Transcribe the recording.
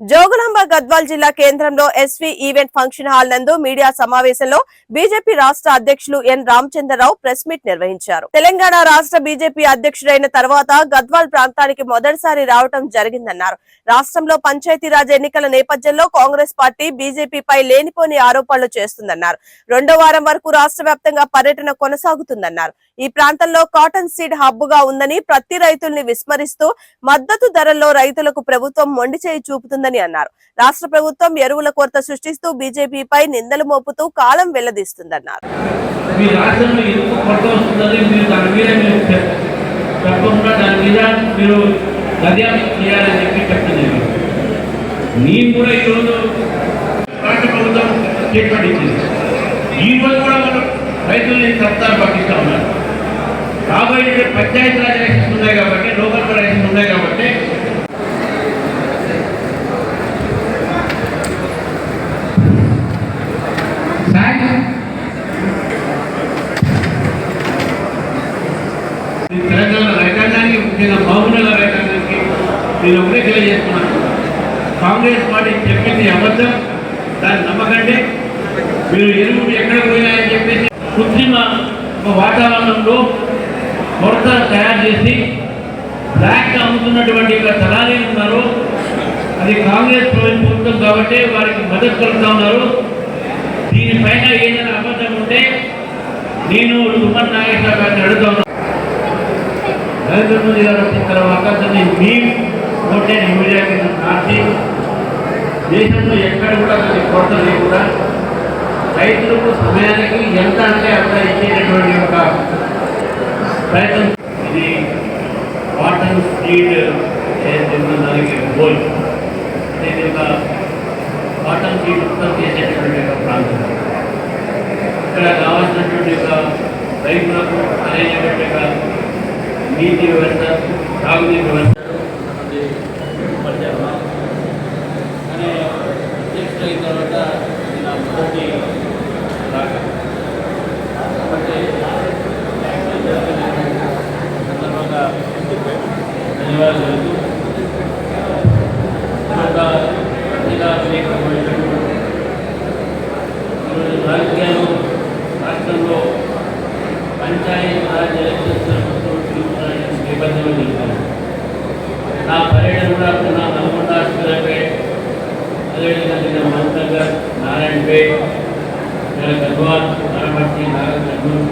జోగులాంబ గద్వాల్ జిల్లా కేంద్రంలో SV event function hall నందు మీడియా సమావేశంలో బీజేపీ రాష్ట్ర అధ్యక్షులు ఎన్ రామచంద్రరావు ప్రెస్ మీట్ నిర్వహించారు. తెలంగాణ రాష్ట్ర బీజేపీ అధ్యక్షుడైన తర్వాత గద్వాల్ ప్రాంతానికి మొదటిసారి రావటం జరిగిందన్నారు. రాష్ట్రంలో పంచాయతీరాజ్ ఎన్నికల నేపథ్యంలో కాంగ్రెస్ పార్టీ బీజేపీపై లేనిపోని ఆరోపణలు చేస్తుందన్నారు. రెండో వారం వరకు రాష్ట్ర వ్యాప్తంగా పర్యటన కొనసాగుతుందన్నారు. ఈ ప్రాంతంలో కాటన్ సీడ్ హబ్గా ఉందని ప్రతి రైతుల్ని విస్మరిస్తూ మద్దతు ధరల్లో రైతులకు ప్రభుత్వం మొండి చేయి చూపుతుందని అన్నారు. రాష్ట్ర ప్రభుత్వం ఎరువుల కొరత సృష్టిస్తూ బీజేపీపై నిందలు మోపుతూ కాలం వెల్లదీస్తుందన్నారు నేను. కూడా ఈరోజు రాష్ట్ర ప్రభుత్వం స్టేట్మెంట్ ఇచ్చింది. ఈ రోజు కూడా మనం రైతుల్ని ఉన్నారు రాబోయే పంచాయతీ రాజ్ ఎలక్షన్స్ ఉన్నాయి కాబట్టి లోకల్ ఎలక్షన్స్ ఉన్నాయి కాబట్టి సాయం ఈ తెలంగాణ రైతాంగానికి ముఖ్యంగా మహబూబ్నగర్ రైతాంగానికి నేను ఒకటే తెలియజేస్తున్నాను. కాంగ్రెస్ పార్టీ చెప్పింది అబద్ధం దాన్ని నమ్మకండి మీరు ఎరువులు ఎక్కడ పోయినాయని చెప్పేసి కృత్రిమ వాతావరణంలో కొరత తయారు చేసి బ్లాక్ అమ్ముతున్నటువంటి ఒక దళారీలు ఉన్నారు అది కాంగ్రెస్ ప్రభుత్వం కాబట్టి వారికి మద్దతు కలుగుతా ఉన్నారు. దీనిపైన ఏదైనా అబద్ధం ఉంటే నేను సుమన్ నాగేశ్వర గారిని అడుగుతాను. నరేంద్ర మోదీ గారు వచ్చిన తర్వాత దాన్ని మీ ఓటే మీడియా కింద మార్చి దేశంలో ఎక్కడ కూడా దాని కొరత లేకుండా రైతులకు సమయానికి ఎంత అంటే అంత ఇచ్చేటటువంటి ఒక ప్రయత్నం. ఇది కాటన్ సీడ్ ఏదైతే దానికి గోల్ అంటే ఇది ఒక కాటన్ సీడ్ ఉత్పత్తి చేసేటటువంటి ఒక ప్రాంతం ఇక్కడ కావాల్సినటువంటి ఒక రైతులకు అనేక ఒక నీటి వ్యవస్థ సాగునీటి వ్యవస్థ. ధన్యవాదాలు పనిచేస్తాం కానీ అధ్యక్షుడు అయిన తర్వాత ఇది నా మొదటి రాక కాబట్టి సందర్భంగా ధన్యవాదాలు తెలుపుతూ ఒక జిల్లా విలేకరులు ఈరోజు రాజకీయాలు రాష్ట్రంలో పంచాయతీ రాజ్ ఎలక్షన్స్ నేపథ్యంలో జరుగుతుంది నా పర్యటన కూడా నా నల్గొండ హాస్పిటల్పేట్ అదేవిధంగా నిన్న మహంతగర్ నారాయణపేట్ గద్వాల్ నారపట్టి నాగర్ నెల్లూరు